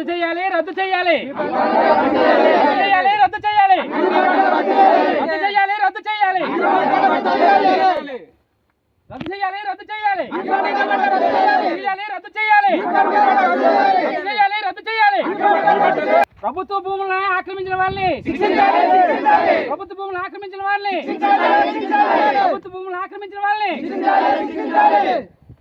రద్దు చేయాలి రద్దు చేయాలి. చేయాలి రద్దు చేయాలి. రద్దు చేయాలి రద్దు చేయాలి. రద్దు చేయాలి రద్దు చేయాలి. రద్దు చేయాలి రద్దు చేయాలి. ప్రభుత్వ భూములను ఆక్రమించిన వాళ్ళని. ప్రభుత్వ భూములను ఆక్రమించిన వాళ్ళని. ప్రభుత్వ భూములను ఆక్రమించిన వాళ్ళని.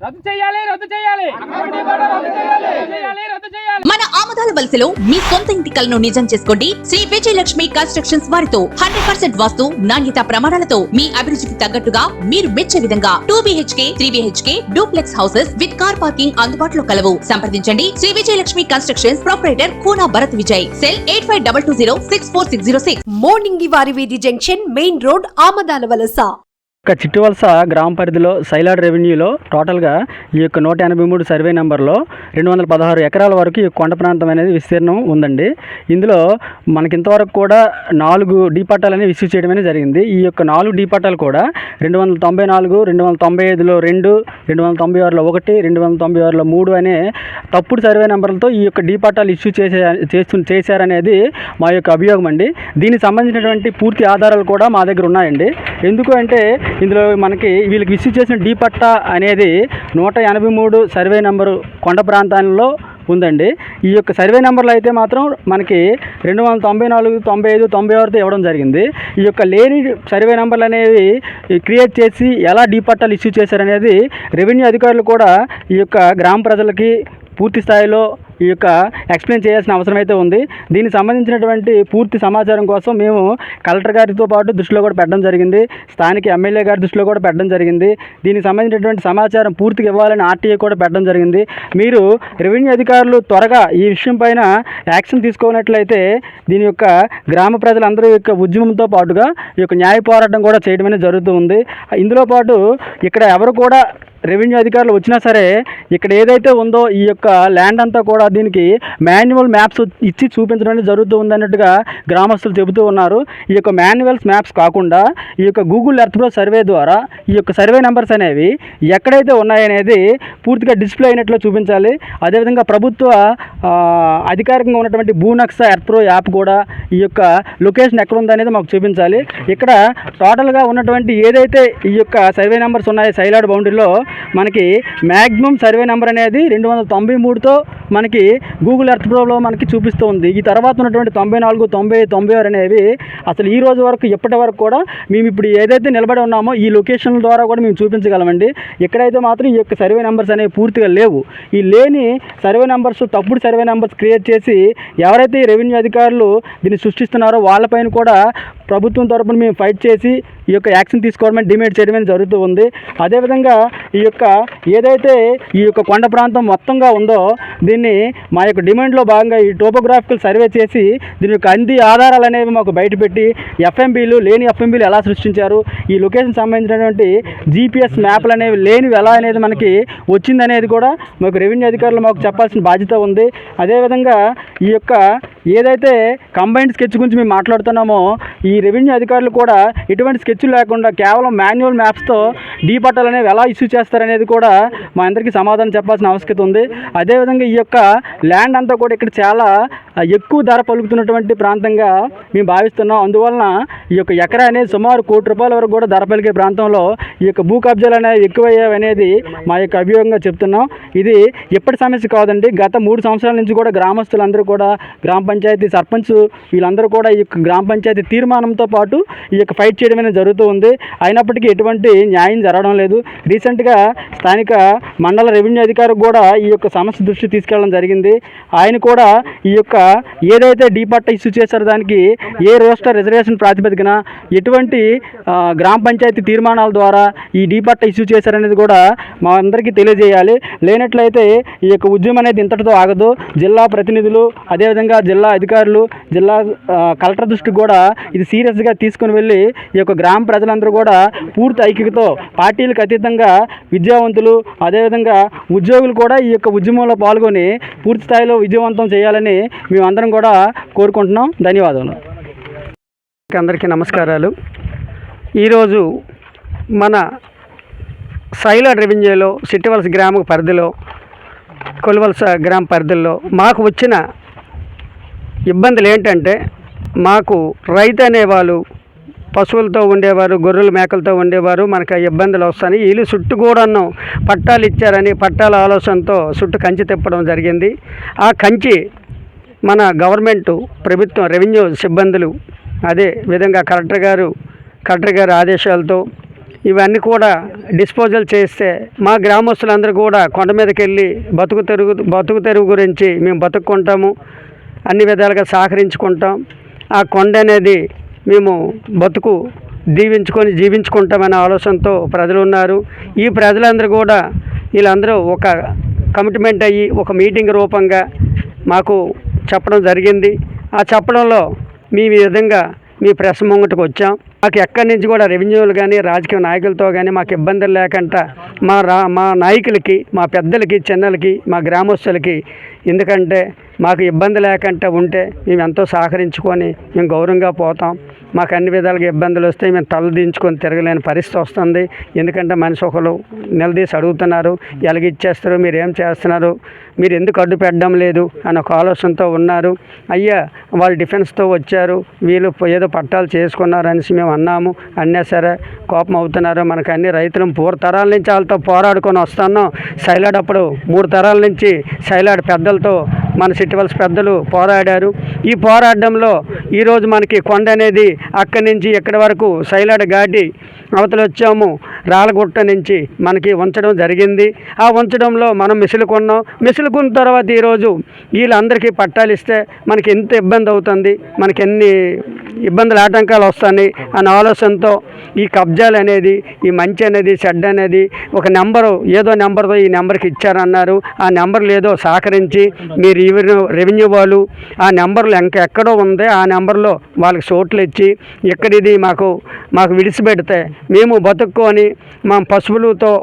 రద్దు చేయాలి రద్దు చేయాలి. రద్దు చేయాలి. రద్దు చేయాలి మన ఆమదాల వలసలో మీ సొంత ఇంటి కలను నిజం చేసుకోండి. శ్రీ విజయలక్ష్మి కన్స్ట్రక్షన్స్ వారితో హండ్రెడ్ పర్సెంట్ వాస్తు నాణ్యత ప్రమాణాలతో మీ అభిరుచికి తగ్గట్టుగా మీరు మెచ్చే విధంగా two BHK three BHK duplex houses with car parking అందుబాటులో కలవు. సంప్రదించండి. Shri Vijayalakshmi constructions proprietor Koona Bharat Vijay. Cell eight five double two zero six four six zero six. Morning వారి వీధి జంక్షన్ మెయిన్ రోడ్ ఆమదాల వలస ఇక చిట్టువలస గ్రామ పరిధిలో సైలాడ్ రెవెన్యూలో టోటల్గా ఈ యొక్క నూట ఎనభై మూడు సర్వే నెంబర్లో రెండు వందల పదహారు ఎకరాల వరకు ఈ కొండ ప్రాంతం అనేది విస్తీర్ణం ఉందండి. ఇందులో మనకి ఇంతవరకు కూడా నాలుగు డీపట్టాలు అనేవి ఇష్యూ చేయడం అనేది జరిగింది. ఈ యొక్క నాలుగు డీపట్టాలు కూడా రెండు వందల తొంభై నాలుగు రెండు వందల తొంభై ఐదులో రెండు రెండు వందల తొంభై ఆరులో ఒకటి రెండు వందల తొంభై ఆరులో మూడు అనే తప్పుడు సర్వే నెంబర్లతో ఈ యొక్క డీపట్టాలు ఇష్యూ చేసే చేస్తు చేశారనేది మా యొక్క అభియోగం అండి. దీనికి సంబంధించినటువంటి పూర్తి ఆధారాలు కూడా మా దగ్గర ఉన్నాయండి. ఎందుకు అంటే ఇందులో మనకి వీళ్ళకి ఇష్యూ చేసిన డీ పట్టా అనేది నూట ఎనభై మూడు సర్వే నెంబరు కొండ ప్రాంతాల్లో ఉందండి. ఈ యొక్క సర్వే నెంబర్లు అయితే మాత్రం మనకి రెండు వందల తొంభై నాలుగు తొంభై ఐదు తొంభై ఆరుతో ఇవ్వడం జరిగింది. ఈ యొక్క లేని సర్వే నెంబర్లు అనేవి క్రియేట్ చేసి ఎలా డీ పట్టాలు ఇష్యూ చేశారనేది రెవెన్యూ అధికారులు కూడా ఈ యొక్క గ్రామ ప్రజలకి పూర్తి స్థాయిలో ఈ యొక్క ఎక్స్ప్లెయిన్ చేయాల్సిన అవసరం అయితే ఉంది. దీనికి సంబంధించినటువంటి పూర్తి సమాచారం కోసం మేము కలెక్టర్ గారితో పాటు దృష్టిలో కూడా పెట్టడం జరిగింది. స్థానిక ఎమ్మెల్యే గారి దృష్టిలో కూడా పెట్టడం జరిగింది. దీనికి సంబంధించినటువంటి సమాచారం పూర్తిగా ఇవ్వాలని ఆర్టీఏ కూడా పెట్టడం జరిగింది. మీరు రెవెన్యూ అధికారులు త్వరగా ఈ విషయం పైన యాక్షన్ తీసుకోనట్లయితే దీని యొక్క గ్రామ ప్రజలందరూ యొక్క ఉద్యమంతో పాటుగా ఈ యొక్క న్యాయ పోరాటం కూడా చేయడం అనేది జరుగుతూ ఉంది. ఇందులో పాటు ఇక్కడ ఎవరు కూడా రెవెన్యూ అధికారులు వచ్చినా సరే ఇక్కడ ఏదైతే ఉందో ఈ యొక్క ల్యాండ్ అంతా కూడా దీనికి మాన్యువల్ మ్యాప్స్ ఇచ్చి చూపించడం జరుగుతూ ఉందన్నట్టుగా గ్రామస్తులు చెబుతూ ఉన్నారు. ఈ యొక్క మాన్యువల్స్ మ్యాప్స్ కాకుండా ఈ యొక్క గూగుల్ ఎర్త్ ప్రో సర్వే ద్వారా ఈ యొక్క సర్వే నెంబర్స్ అనేవి ఎక్కడైతే ఉన్నాయనేది పూర్తిగా డిస్ప్లే అయినట్లు చూపించాలి. అదేవిధంగా ప్రభుత్వ అధికారికంగా ఉన్నటువంటి భూనక్స ఎర్త్ ప్రో యాప్ కూడా ఈ యొక్క లొకేషన్ ఎక్కడ ఉందనేది మాకు చూపించాలి. ఇక్కడ టోటల్గా ఉన్నటువంటి ఏదైతే ఈ యొక్క సర్వే నెంబర్స్ ఉన్నాయో సైలాడ్ బౌండరీలో మనకి మ్యాక్సిమం సర్వే నెంబర్ అనేది రెండు వందల తొంభై మూడుతో మనకి గూగుల్ ఎర్త్ ప్రోలో మనకి చూపిస్తూ ఉంది. ఈ తర్వాత ఉన్నటువంటి తొంభై నాలుగు తొంభై తొంభై ఆరు అనేవి అసలు ఈ రోజు వరకు ఇప్పటి వరకు కూడా మేము ఇప్పుడు ఏదైతే నిలబడి ఉన్నామో ఈ లొకేషన్ ద్వారా కూడా మేము చూపించగలమండి. ఎక్కడైతే మాత్రం ఈ యొక్క సర్వే నెంబర్స్ అనేవి పూర్తిగా లేవు. ఈ లేని సర్వే నెంబర్స్ తప్పుడు సర్వే నెంబర్స్ క్రియేట్ చేసి ఎవరైతే రెవెన్యూ అధికారులు దీన్ని సృష్టిస్తున్నారో వాళ్ళపైన కూడా ప్రభుత్వం తరపున మేము ఫైట్ చేసి ఈ యొక్క యాక్షన్ తీసుకోవడమని డిమాండ్ చేయడమే జరుగుతూ ఉంది. అదేవిధంగా ఈ యొక్క ఏదైతే ఈ యొక్క కొండ ప్రాంతం మొత్తంగా ఉందో దీన్ని మా యొక్క డిమాండ్లో భాగంగా ఈ టోపోగ్రాఫికల్ సర్వే చేసి దీని యొక్క అంది ఆధారాలు అనేవి మాకు బయటపెట్టి ఎఫ్ఎంబీలు లేని ఎఫ్ఎంబీలు ఎలా సృష్టించారు ఈ లొకేషన్ సంబంధించినటువంటి జీపీఎస్ మ్యాప్లు అనేవి లేనివి ఎలా అనేది మనకి వచ్చిందనేది కూడా మాకు రెవెన్యూ అధికారులు మాకు చెప్పాల్సిన బాధ్యత ఉంది. అదేవిధంగా ఈ యొక్క ఏదైతే కంబైన్డ్ స్కెచ్ గురించి మేము మాట్లాడుతున్నామో ఈ రెవెన్యూ అధికారులు కూడా ఎటువంటి స్కెచ్ లేకుండా కేవలం మాన్యువల్ మ్యాప్స్తో డీ పట్టాలు అనేవి ఎలా ఇష్యూ చేస్తారనేది కూడా మా అందరికీ సమాధానం చెప్పాల్సిన ఆవశ్యకత ఉంది. అదేవిధంగా ఈ యొక్క ల్యాండ్ అంతా కూడా ఇక్కడ చాలా ఎక్కువ ధర పలుకుతున్నటువంటి ప్రాంతంగా మేము భావిస్తున్నాం. అందువలన ఈ యొక్క ఎకరా అనేది సుమారు కోటి రూపాయల వరకు కూడా ధర పలికే ప్రాంతంలో ఈ యొక్క భూ కబ్జాలు అనేవి ఎక్కువయ్యాయి అనేది మా యొక్క అభియోగంగా చెప్తున్నాం. ఇది ఎప్పటి సమస్య కాదండి. గత మూడు సంవత్సరాల నుంచి కూడా గ్రామస్తులందరూ కూడా గ్రామ పంచాయతీ సర్పంచ్ వీళ్ళందరూ కూడా ఈ యొక్క గ్రామ పంచాయతీ తీర్మానంతో పాటు ఈ యొక్క ఫైట్ చేయడం అనేది జరుగుతూ ఉంది. అయినప్పటికీ ఎటువంటి న్యాయం జరగడం లేదు. రీసెంట్గా స్థానిక మండల రెవెన్యూ అధికారి కూడా ఈ యొక్క సమస్య దృష్టి తీసుకెళ్ళడం జరిగింది. ఆయన కూడా ఈ యొక్క ఏదైతే డిపార్ట్ ఇష్యూ చేశారో దానికి ఏ రోస్టర్ రిజర్వేషన్ ప్రాతిపదికన ఎటువంటి గ్రామ పంచాయతీ తీర్మానాల ద్వారా ఈ డీ ఇష్యూ చేశారనేది కూడా మా అందరికీ తెలియజేయాలి. లేనట్లయితే ఈ యొక్క ఉద్యమం అనేది ఇంతటితో ఆగదు. జిల్లా ప్రతినిధులు అదేవిధంగా జిల్లా అధికారులు జిల్లా కలెక్టర్ దృష్టికి కూడా ఇది సీరియస్గా తీసుకుని వెళ్ళి ఈ యొక్క గ్రామ ప్రజలందరూ కూడా పూర్తి ఐక్యతతో పార్టీలకు అతీతంగా విద్యావంతులు అదేవిధంగా ఉద్యోగులు కూడా ఈ యొక్క ఉద్యమంలో పాల్గొని పూర్తి స్థాయిలో విజయవంతం చేయాలని మేమందరం కూడా కోరుకుంటున్నాం. ధన్యవాదాలు అందరికీ నమస్కారాలు. ఈరోజు మన శైల రెవెన్యూలో సిట్టివలస గ్రామ పరిధిలో కొలువలస గ్రామ పరిధిలో మాకు వచ్చిన ఇబ్బందులు ఏంటంటే మాకు రైతు అనేవాళ్ళు పశువులతో ఉండేవారు గొర్రెలు మేకలతో ఉండేవారు మనకు ఇబ్బందులు వస్తాయి. వీళ్ళు చుట్టూ కూడాను పట్టాలు ఇచ్చారని పట్టాల ఆలోచనతో చుట్టు కంచి తిప్పడం జరిగింది. ఆ కంచి మన గవర్నమెంట్ ప్రభుత్వం రెవెన్యూ సిబ్బందులు అదే విధంగా కలెక్టర్ గారు కలెక్టర్ గారి ఆదేశాలతో ఇవన్నీ కూడా డిస్పోజల్ చేస్తే మా గ్రామస్తులందరూ కూడా కొండ మీదకి వెళ్ళి బతుకు తెరుగు బతుకు తెరుగు గురించి మేము బతుక్కుంటాము. అన్ని విధాలుగా సహకరించుకుంటాం. ఆ కొండ అనేది మేము బతుకు దీవించుకొని జీవించుకుంటామనే ఆలోచనతో ప్రజలు ఉన్నారు. ఈ ప్రజలందరూ కూడా వీళ్ళందరూ ఒక కమిట్మెంట్ అయ్యి ఒక మీటింగ్ రూపంగా మాకు చెప్పడం జరిగింది. ఆ చెప్పడంలో మీ ఈ విధంగా మీ ప్రెస్ ముంగటకు వచ్చాం. మాకు ఎక్కడి నుంచి కూడా రెవెన్యూలు కానీ రాజకీయ నాయకులతో కానీ మాకు ఇబ్బందులు లేకుండా మా రా మా నాయకులకి మా పెద్దలకి చిన్నలకి మా గ్రామస్తులకి ఎందుకంటే మాకు ఇబ్బంది లేకుండా ఉంటే మేము ఎంతో సహకరించుకొని మేము గౌరవంగా పోతాం. మాకు అన్ని విధాలుగా ఇబ్బందులు వస్తే మేము తలదించుకొని తిరగలేని పరిస్థితి వస్తుంది. ఎందుకంటే మనిషి ఒకరు నిలదీసి అడుగుతున్నారు ఎలాగిచ్చేస్తారు మీరు ఏం చేస్తున్నారు మీరు ఎందుకు అడ్డు పెట్టడం లేదు అని ఒక ఆలోచనతో ఉన్నారు. అయ్యా వాళ్ళు డిఫెన్స్తో వచ్చారు వీళ్ళు ఏదో పట్టాలు చేసుకున్నారు అనేసి మేము అన్నాము. అన్నా సరే కోపం అవుతున్నారు. మనకు అన్ని రైతులు పూర్వ తరాల నుంచి వాళ్ళతో పోరాడుకొని వస్తున్నాం. సైలాడ్ అప్పుడు మూడు తరాల నుంచి సైలాడ్ పెద్దలతో మన సిటివల్స్ పెద్దలు పోరాడారు. ఈ పోరాటంలో ఈరోజు మనకి కొండ అనేది అక్కడి నుంచి ఇక్కడి వరకు సైలాడ ఘాటి అవతల వచ్చాము. రాళ్ళగుట్ట నుంచి మనకి ఉంచడం జరిగింది. ఆ ఉంచడంలో మనం మిసులుకున్నాం. మిసులుకున్న తర్వాత ఈరోజు వీళ్ళందరికీ పట్టాలు ఇస్తే మనకి ఎంత ఇబ్బంది అవుతుంది? మనకి ఎన్ని ఇబ్బందులు ఆటంకాలు వస్తాయి అనే ఆలోచనతో ఈ కబ్జాలు అనేది ఈ మంచి అనేది చెడ్డ అనేది ఒక నెంబరు ఏదో నెంబర్తో ఈ నెంబర్కి ఇచ్చారన్నారు. ఆ నెంబర్లు ఏదో సహకరించి మీరు రెవెన్యూ రెవెన్యూ వాళ్ళు ఆ నెంబర్లు ఇంకా ఎక్కడో ఉంది ఆ నెంబర్లో వాళ్ళకి చోట్లు ఇచ్చి ఎక్కడిది మాకు మాకు విడిచిపెడితే మేము బతుక్కొని మా పశువులతో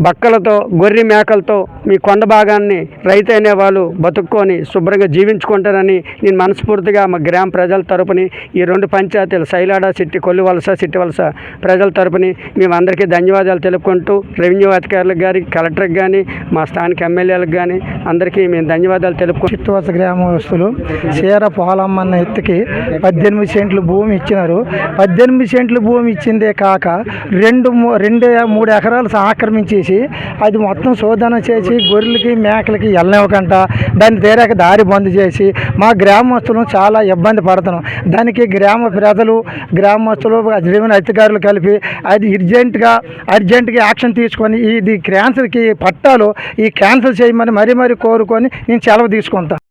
బక్కలతో గొర్రె మేకలతో మీ కొండ భాగాన్ని రైతు అనేవాళ్ళు బతుక్కొని శుభ్రంగా జీవించుకుంటారని నేను మనస్ఫూర్తిగా మా గ్రామ ప్రజల తరపుని ఈ రెండు పంచాయతీలు సైలాడ సిట్టి కొల్లివలస సిట్టి వలస ప్రజల తరపుని మేమందరికీ ధన్యవాదాలు తెలుపుకుంటూ రెవెన్యూ అధికారులకు కానీ కలెక్టర్కి కానీ మా స్థానిక ఎమ్మెల్యేలకు కానీ అందరికీ మేము ధన్యవాదాలు తెలుపుకుంటూ చిట్టువలస గ్రామస్తులు చీర పోలమ్మన్న ఎత్తుకి పద్దెనిమిది సెంట్లు భూమి ఇచ్చినారు. పద్దెనిమిది సెంట్లు భూమి ఇచ్చిందే కాక రెండు మూ- రెండు మూడు ఎకరాలు ఆక్రమించేసి అది మొత్తం శోధన చేసి గొర్రెలకి మేకలకి వెళ్ళనివ్వకంట. దాన్ని తీరాక దారి బంద్ చేసి మా గ్రామస్తులు చాలా ఇబ్బంది పడుతున్నాం దానికి గ్రామ ప్రజలు గ్రామస్తులు రెవెన్యూ అధికారులు కలిపి అది అర్జెంటుగా అర్జెంటుగా యాక్షన్ తీసుకొని ఇది క్యాన్సర్కి పట్టాలు ఈ క్యాన్సిల్ చేయమని మరీ మరీ కోరుకొని నేను సెలవు తీసుకుంటాను